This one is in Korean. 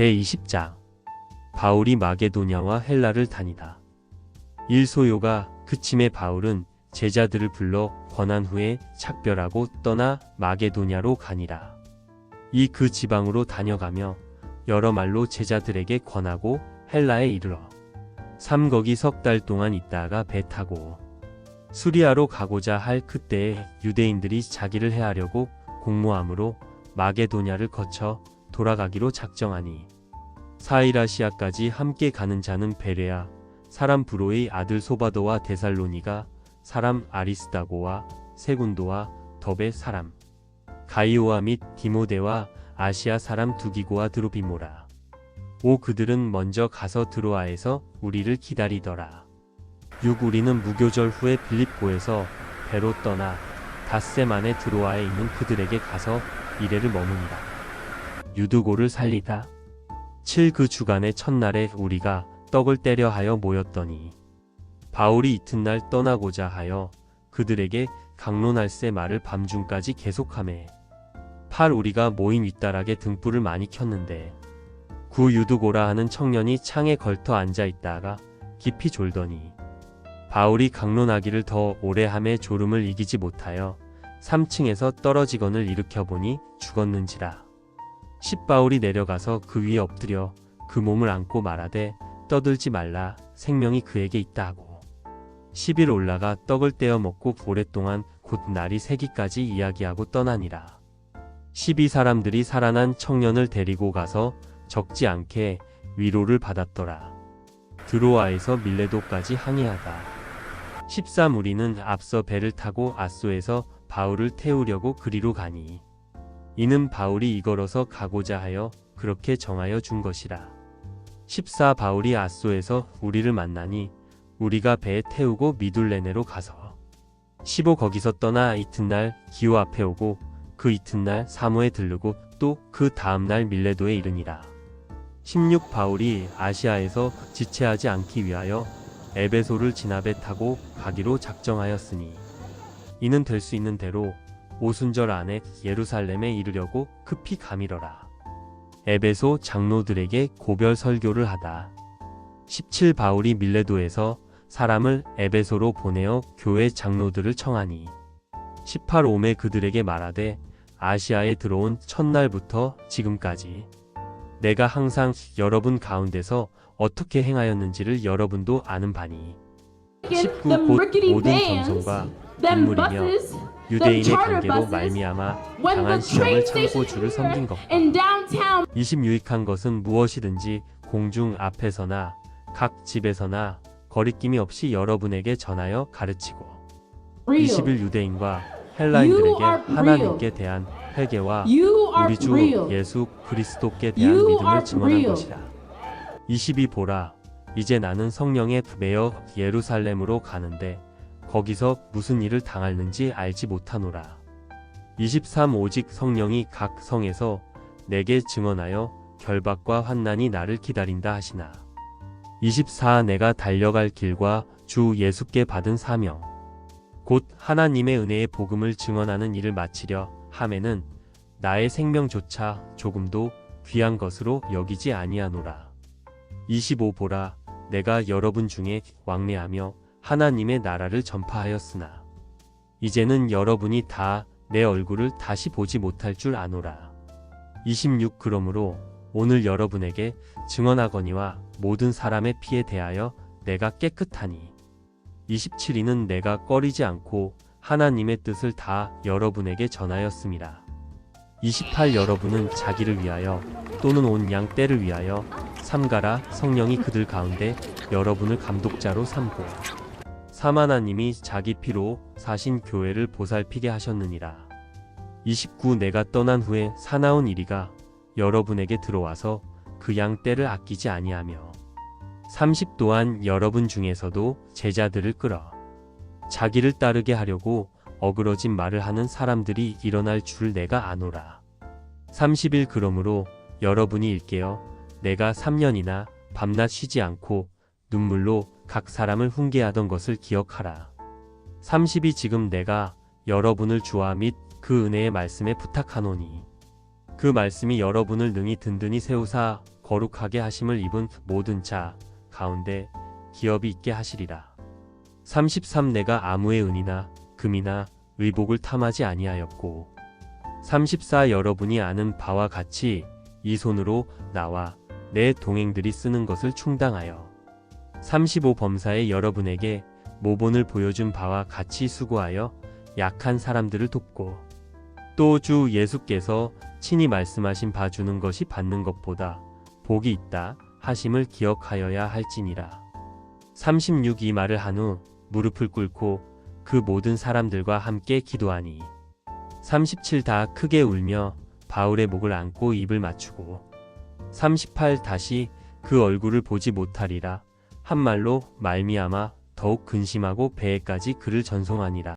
제20장 바울이 마게도냐와 헬라를 다니다. 일소요가 그침에 바울은 제자들을 불러 권한 후에 작별하고 떠나 마게도냐로 가니라. 이 그 지방으로 다녀가며 여러 말로 제자들에게 권하고 헬라에 이르러 삼 거기 석 달 동안 있다가 배 타고 수리아로 가고자 할 그때에 유대인들이 자기를 해하려고 공모함으로 마게도냐를 거쳐 돌아가기로 작정하니 사이라시아까지 함께 가는 자는 베레아 사람 브로의 아들 소바도와 데살로니가 사람 아리스다고와 세군도와 더베 사람 가이오와 및 디모데와 아시아 사람 두기고와 드로비모라. 오 그들은 먼저 가서 드로아에서 우리를 기다리더라. 6 우리는 무교절 후에 빌립보에서 배로 떠나 닷새 만에 드로아에 있는 그들에게 가서 이래를 머무니라 유두고를 살리다 7 그 주간의 첫날에 우리가 떡을 때려 하여 모였더니 바울이 이튿날 떠나고자 하여 그들에게 강론할세 말을 밤중까지 계속하매 8 우리가 모인 윗다락에 등불을 많이 켰는데 구 유두고라 하는 청년이 창에 걸터 앉아 있다가 깊이 졸더니 바울이 강론하기를 더 오래 함에 졸음을 이기지 못하여 3층에서 떨어지건을 일으켜 보니 죽었는지라. 십바울이 내려가서 그 위에 엎드려 그 몸을 안고 말하되 떠들지 말라 생명이 그에게 있다 하고 10일 올라가 떡을 떼어 먹고 오랫동안 곧 날이 새기까지 이야기하고 떠나니라. 12 사람들이 살아난 청년을 데리고 가서 적지 않게 위로를 받았더라. 드로아에서 밀레도까지 항해하다. 13 우리는 앞서 배를 타고 아소에서 바울을 태우려고 그리로 가니 이는 바울이 이걸어서 가고자 하여 그렇게 정하여 준 것이라. 14 바울이 아소에서 우리를 만나니 우리가 배에 태우고 미둘레네로 가서 15 거기서 떠나 이튿날 기호 앞에 오고 그 이튿날 사모에 들르고 또 그 다음날 밀레도에 이르니라. 16 바울이 아시아에서 지체하지 않기 위하여 에베소를 지나배 타고 가기로 작정하였으니 이는 될 수 있는 대로 오순절 안에 예루살렘에 이르려고 급히 가미러라. 에베소 장로들에게 고별 설교를 하다. 17 바울이 밀레도에서 사람을 에베소로 보내어 교회 장로들을 청하니 18 오메 그들에게 말하되 아시아에 들어온 첫날부터 지금까지 내가 항상 여러분 가운데서 어떻게 행하였는지를 여러분도 아는 바니 19 them 곧 rickety 모든 vans, 정성과 buses, 유대인의 관계로 말미암아 강한 시험을 참고 주를 섬긴 것 in downtown 20 유익한 것은 무엇이든지 공중 앞에서나 각 집에서나 거리낌이 없이 여러분에게 전하여 가르치고 real. 21 유대인과 헬라인들에게 하나님께 대한 회개와 우리 주. 예수 그리스도께 대한 믿음을 증언한. 것이라. 22 보라 이제 나는 성령에 매여 예루살렘으로 가는데 거기서 무슨 일을 당할는지 알지 못하노라. 23 오직 성령이 각 성에서 내게 증언하여 결박과 환난이 나를 기다린다 하시나. 24 내가 달려갈 길과 주 예수께 받은 사명 곧 하나님의 은혜의 복음을 증언하는 일을 마치려 함에는 나의 생명조차 조금도 귀한 것으로 여기지 아니하노라. 25 보라 내가 여러분 중에 왕래하며 하나님의 나라를 전파하였으나 이제는 여러분이 다 내 얼굴을 다시 보지 못할 줄 아노라. 26 그러므로 오늘 여러분에게 증언하거니와 모든 사람의 피에 대하여 내가 깨끗하니 27이는 내가 꺼리지 않고 하나님의 뜻을 다 여러분에게 전하였습니다. 28 여러분은 자기를 위하여 또는 온양 떼를 위하여 삼가라 성령이 그들 가운데 여러분을 감독자로 삼고 사마나님이 자기 피로 사신 교회를 보살피게 하셨느니라. 29 내가 떠난 후에 사나운 이리가 여러분에게 들어와서 그 양 떼를 아끼지 아니하며 30 또한 여러분 중에서도 제자들을 끌어 자기를 따르게 하려고 어그러진 말을 하는 사람들이 일어날 줄 내가 아노라. 30일 그러므로 여러분이 일깨어 내가 3년이나 밤낮 쉬지 않고 눈물로 각 사람을 훈계하던 것을 기억하라. 30이 지금 내가 여러분을 주와 및 그 은혜의 말씀에 부탁하노니 그 말씀이 여러분을 능히 든든히 세우사 거룩하게 하심을 입은 모든 자 가운데 기업이 있게 하시리라. 33 내가 아무의 은이나 금이나 의복을 탐하지 아니하였고 34 여러분이 아는 바와 같이 이 손으로 나와 내 동행들이 쓰는 것을 충당하여 35 범사에 여러분에게 모본을 보여준 바와 같이 수고하여 약한 사람들을 돕고 또 주 예수께서 친히 말씀하신 바 주는 것이 받는 것보다 복이 있다 하심을 기억하여야 할지니라. 36 이 말을 한 후 무릎을 꿇고 그 모든 사람들과 함께 기도하니 37 다 크게 울며 바울의 목을 안고 입을 맞추고 38 다시 그 얼굴을 보지 못하리라 한 말로 말미암아 더욱 근심하고 배에까지 그를 전송하니라